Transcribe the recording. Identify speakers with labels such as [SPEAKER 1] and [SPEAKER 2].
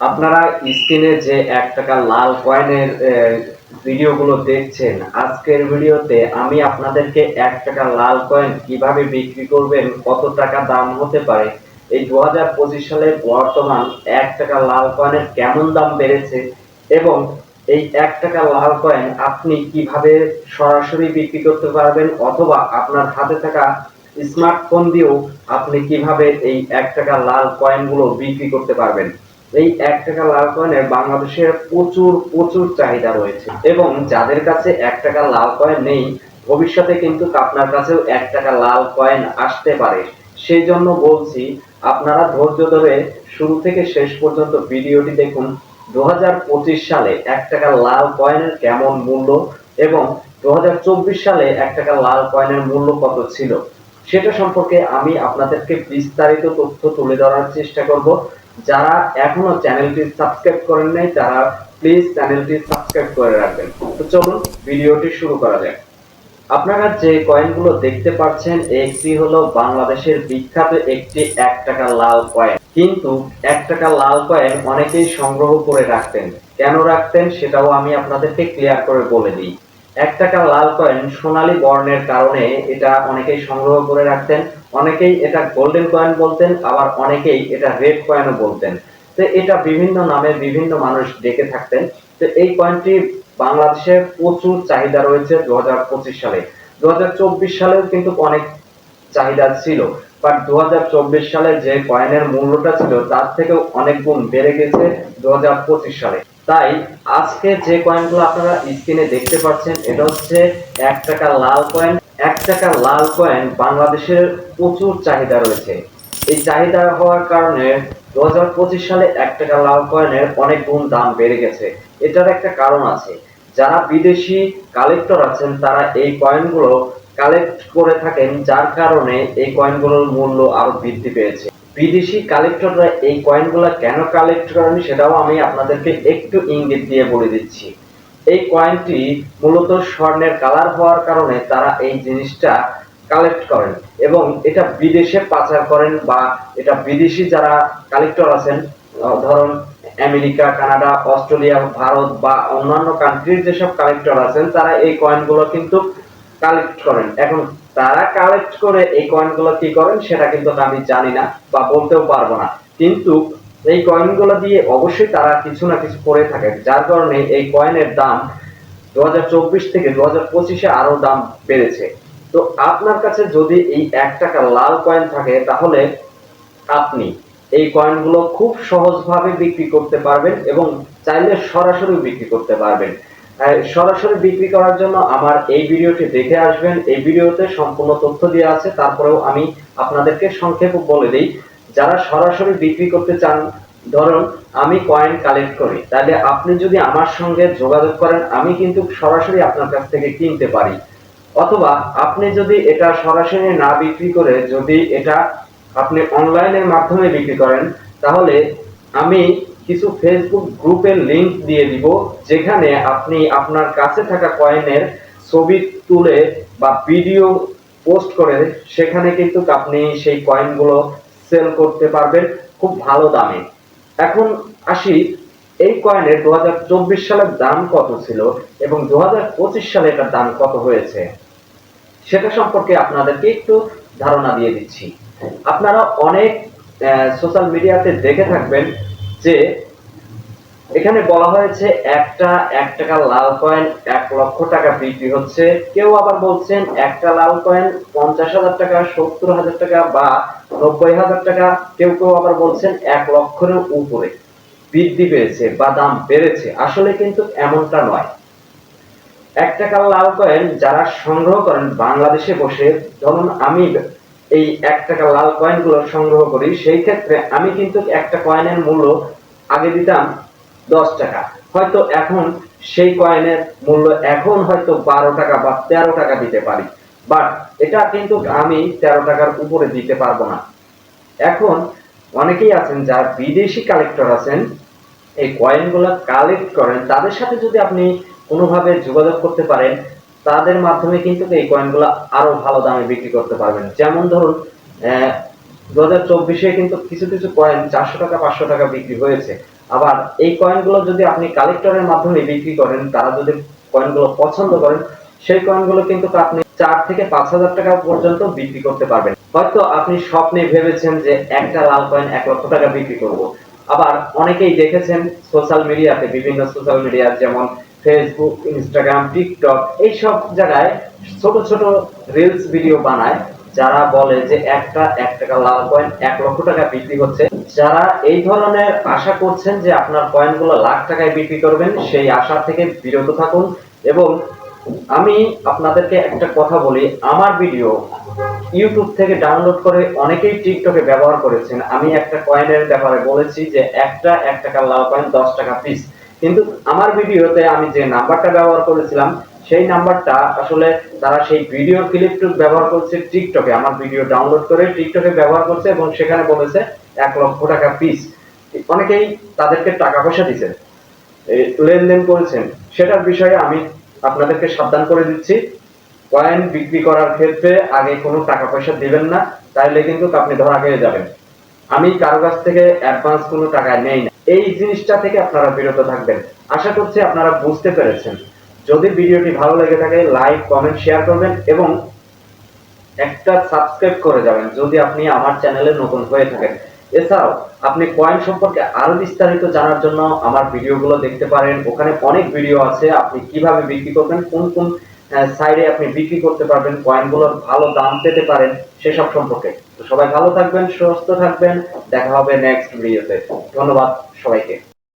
[SPEAKER 1] আপনারা স্ক্রিনে যে এক টাকা লাল কয়েনের ভিডিওগুলো দেখছেন, আজকের ভিডিওতে আমি আপনাদেরকে এক টাকা লাল কয়েন কীভাবে বিক্রি করবেন, কত টাকা দাম হতে পারে, এই দু হাজার পঁচিশ সালে বর্তমান এক টাকা লাল কয়েনের কেমন দাম বেড়েছে এবং এই এক টাকা লাল কয়েন আপনি কীভাবে সরাসরি বিক্রি করতে পারবেন অথবা আপনার হাতে থাকা স্মার্টফোন দিয়েও আপনি কীভাবে এই এক টাকা লাল কয়েনগুলো বিক্রি করতে পারবেন। এই এক টাকা লাল কয়েনের বাংলাদেশের প্রচুর প্রচুর চাহিদা রয়েছে। এবং যাদের কাছে এক টাকা লাল কয়েন নেই, ভবিষ্যতে কিন্তু আপনার কাছেও এক টাকা লাল কয়েন আসতে পারে। সেই জন্য বলছি, আপনারা ধৈর্য ধরে শুরু থেকে শেষ পর্যন্ত ভিডিওটি দেখুন। দু হাজার পঁচিশ সালে এক টাকা লাল কয়েনের কেমন মূল্য এবং দু হাজার চব্বিশ সালে এক টাকা লাল কয়েনের মূল্য কত ছিল? সেটা সম্পর্কে আমি আপনাদেরকে বিস্তারিত তথ্য তুলে ধরার চেষ্টা করব। যারা এখনও চ্যানেলটি সাবস্ক্রাইব করেন নাই, তারা প্লিজ চ্যানেলটি সাবস্ক্রাইব করে রাখবেন। তো চলুন, ভিডিওটি শুরু করা যাক। আপনারা যে কয়েনগুলো দেখতে পাচ্ছেন, একটি হলো বাংলাদেশের বিখ্যাত একটি এক টাকা লাল কয়েন। কিন্তু এক টাকা লাল কয়েন অনেকেই সংগ্রহ করে রাখতেন। কেন রাখতেন সেটাও আমি আপনাদেরকে ক্লিয়ার করে বলে দিই। এক টাকা লাল কয়েন সোনালী বর্ণের কারণে এটা অনেকেই সংগ্রহ করে রাখতেন। অনেকেই এটা গোল্ডেন কয়েন বলতেন, আবার অনেকেই এটা রেড কয়েনও বলতেন। তো এটা বিভিন্ন নামে বিভিন্ন মানুষ ডেকে থাকতেন। তো এই কয়েনটি বাংলাদেশে প্রচুর চাহিদা রয়েছে দু হাজার পঁচিশ সালে। দু হাজার চব্বিশ সালেও কিন্তু অনেক চাহিদা ছিল। বাট দু হাজার চব্বিশ সালে যে কয়েনের মূল্যটা ছিল, তার থেকেও অনেক গুণ বেড়ে গেছে দু হাজার পঁচিশ সালে। তাই আজকে যে কয়েনগুলো আপনারা স্ক্রিনে দেখতে পাচ্ছেন, এটা হচ্ছে এক টাকা লাল কয়েন এক টাকা লাল কয়েন বাংলাদেশের প্রচুর চাহিদা রয়েছে। এই চাহিদা হওয়ার কারণে দু হাজার পঁচিশ সালে এক টাকা লাল কয়েনের অনেক গুণ দাম বেড়ে গেছে। এটার একটা কারণ আছে। যারা বিদেশি কালেক্টর আছেন, তারা এই কয়েনগুলো কালেক্ট করে থাকেন, যার কারণে এই কয়েনগুলোর মূল্য আরও বৃদ্ধি পেয়েছে। বিদেশি কালেক্টররা এই কয়েনগুলো কেন কালেক্ট করেন সেটাও আমি আপনাদেরকে একটু ইঙ্গিত দিয়ে বলে দিচ্ছি। এই কয়েনটি মূলত স্বর্ণের কালার হওয়ার কারণে তারা এই জিনিসটা কালেক্ট করেন এবং এটা বিদেশে পাচার করেন বা এটা বিদেশি যারা কালেক্টর আছেন ধরুন আমেরিকা, কানাডা, অস্ট্রেলিয়া, ভারত বা অন্যান্য কান্ট্রির যেসব কালেক্টর আছেন, তারা এই কয়েনগুলো কিন্তু কালেক্ট করেন। এখন তারা কালেক্ট করে এই কয়েনগুলো কি করেন, সেটা কিন্তু আমি জানি না বা বলতেও পারব না। কিন্তু এই কয়েনগুলো দিয়ে অবশ্যই তারা কিছু না কিছু করে থাকে, যার কারণে এই কয়েনের দাম দু থেকে দু হাজার পঁচিশে আরও দাম বেড়েছে। তো আপনার কাছে যদি এই এক টাকা লাল কয়েন থাকে, তাহলে আপনি এই কয়েনগুলো খুব সহজভাবে বিক্রি করতে পারবেন এবং চাইলে সরাসরি বিক্রি করতে পারবেন। সরাসরি বিক্রি করার জন্য আমার এই ভিডিওটি দেখে আসবেন। এই ভিডিওতে সম্পূর্ণ তথ্য দেওয়া আছে, তারপরেও আমি আপনাদেরকে সংক্ষেপে বলে দিই। যারা সরাসরি বিক্রি করতে চান, ধরুন আমি কয়েন কালেক্ট করি, তাহলে আপনি যদি আমার সঙ্গে যোগাযোগ করেন, আমি কিন্তু সরাসরি আপনার কাছ থেকে কিনতে পারি। অথবা আপনি যদি এটা সরাসরি না বিক্রি করে যদি এটা আপনি অনলাইনের মাধ্যমে বিক্রি করেন, তাহলে আমি কিছু ফেসবুক গ্রুপের লিংক দিয়ে দিব, যেখানে আপনি আপনার কাছে থাকা কয়েনের ছবি তুলে বা ভিডিও পোস্ট করে, সেখানে কিন্তু আপনি সেই কয়েনগুলো সেল করতে পারবেন খুব ভালো দামে। এখন আসি, এই কয়েনের দু হাজার চব্বিশ সালের দাম কত ছিল এবং দু হাজার পঁচিশ সালে এটার দাম কত হয়েছে? সেটা সম্পর্কে আপনাদেরকে একটু ধারণা দিয়ে দিচ্ছি। আপনারা অনেক সোশ্যাল মিডিয়াতে দেখে থাকবেন যে এখানে বলা হয়েছে একটা, এক টাকা লাল কয়েন, এক লক্ষ টাকা বিক্রি হচ্ছে। কেউ আবার বলছেন একটা লাল কয়েন পঞ্চাশ হাজার টাকা, সত্তর হাজার টাকা বা নব্বই হাজার টাকা। কেউ কেউ আবার বলছেন এক লক্ষের উপরে। বৃদ্ধি পেয়েছে বা দাম বেড়েছে। আসলে কিন্তু এমনটা নয়। এক টাকা লাল কয়েন যারা সংগ্রহ করেন বাংলাদেশে বসে, ধরুন আমি এই এক টাকা লাল কয়েনগুলো সংগ্রহ করি, সেই ক্ষেত্রে আমি কিন্তু একটা কয়েনের মূল্য আগে দিতাম দশ টাকা। হয়তো এখন সেই কয়েনের মূল্য এখন হয়তো বারো টাকা বা তেরো টাকা দিতে পারি। বাট এটা কিন্তু আমি তেরো টাকার উপরে দিতে পারব না। এখন অনেকেই আছেন যারা বিদেশি কালেক্টর আছেন, এই কয়েনগুলো কালেক্ট করেন, তাদের সাথে যদি আপনি কোনোভাবে যোগাযোগ করতে পারেন তাদের মাধ্যমে কিন্তু এই কয়েনগুলো আরও ভালো দামে বিক্রি করতে পারবেন। যেমন ধরুন দু হাজার চব্বিশে কিন্তু কিছু কিছু কয়েন চারশো টাকা, পাঁচশো টাকা বিক্রি হয়েছে। আবার এই কয়েনগুলো যদি আপনি কালেক্টরের মাধ্যমে বিক্রি করেন, তারা যদি কয়েনগুলো পছন্দ করেন, সেই কয়েনগুলো কিন্তু আপনি চার থেকে পাঁচ হাজার টাকা পর্যন্ত বিক্রি করতে পারবেন। হয়তো আপনি স্বপ্নে ভেবেছেন যে একটা লাল কয়েন এক লক্ষ টাকা বিক্রি করব। আবার অনেকেই দেখেছেন সোশ্যাল মিডিয়াতে বিভিন্ন সোশ্যাল মিডিয়া যেমন ফেসবুক ইনস্টাগ্রাম টিকটক এইসব জায়গায় ছোট ছোট রিলস ভিডিও বানায়, যারা বলে যে একটা এক টাকা লাল কয়েন এক লক্ষ টাকা বিক্রি হচ্ছে। যারা এই ধরনের আশা করছেন যে আপনার কয়েনগুলো লাখ টাকায় বিক্রি করবেন, সেই আশা থেকে বিরত থাকুন। এবং আমি আপনাদেরকে একটা কথা বলি, আমার ভিডিও ইউটিউব থেকে ডাউনলোড করে অনেকেই টিকটকে ব্যবহার করেছেন। আমি একটা কয়েনের ব্যাপারে বলেছি যে একটা এক টাকার লাল কয়েন দশ টাকা পিস কিন্তু আমার ভিডিওতে আমি যে নাম্বারটা ব্যবহার করেছিলাম, সেই নাম্বারটা আসলে তারা সেই ভিডিও ক্লিপটুক ব্যবহার করছে টিকটকে আমার ভিডিও ডাউনলোড করে টিকটকে ব্যবহার করছে এবং সেখানে বলেছে এক লক্ষ টাকা পিস অনেকেই তাদেরকে টাকা পয়সা দিচ্ছেন এই লেনদেন করেছেন। সেটার বিষয়ে আমি আপনাদেরকে সাবধান করে দিচ্ছি। কয়েন বিক্রি করার ক্ষেত্রে আগে কোনো টাকা পয়সা দিবেন না তাহলে কিন্তু আপনি ধরা খেয়ে যাবেন। আমি কারও কাছ থেকে অ্যাডভান্স কোনো টাকা নেই না। এই জিনিসটা থেকে আপনারা বিরত থাকবেন। আশা করছি আপনারা বুঝতে পেরেছেন। যদি ভিডিওটি ভালো লেগে থাকে, লাইক, কমেন্ট, শেয়ার করবেন এবং একটা সাবস্ক্রাইব করে যাবেন যদি আপনি আমার চ্যানেলে নতুন হয়ে থাকেন। এছাড়াও, আপনি কয়েন সম্পর্কে আরও বিস্তারিত জানার জন্য আমার ভিডিওগুলো দেখতে পারেন। ওখানে অনেক ভিডিও আছে, আপনি কীভাবে বিক্রি করবেন, কোন কোন সাইডে আপনি বিক্রি করতে পারবেন কয়েনগুলোর ভালো দাম পেতে পারেন, সেসব সম্পর্কে। তো সবাই ভালো থাকবেন, সুস্থ থাকবেন, দেখা হবে নেক্সট ভিডিওতে ধন্যবাদ। সবাইকে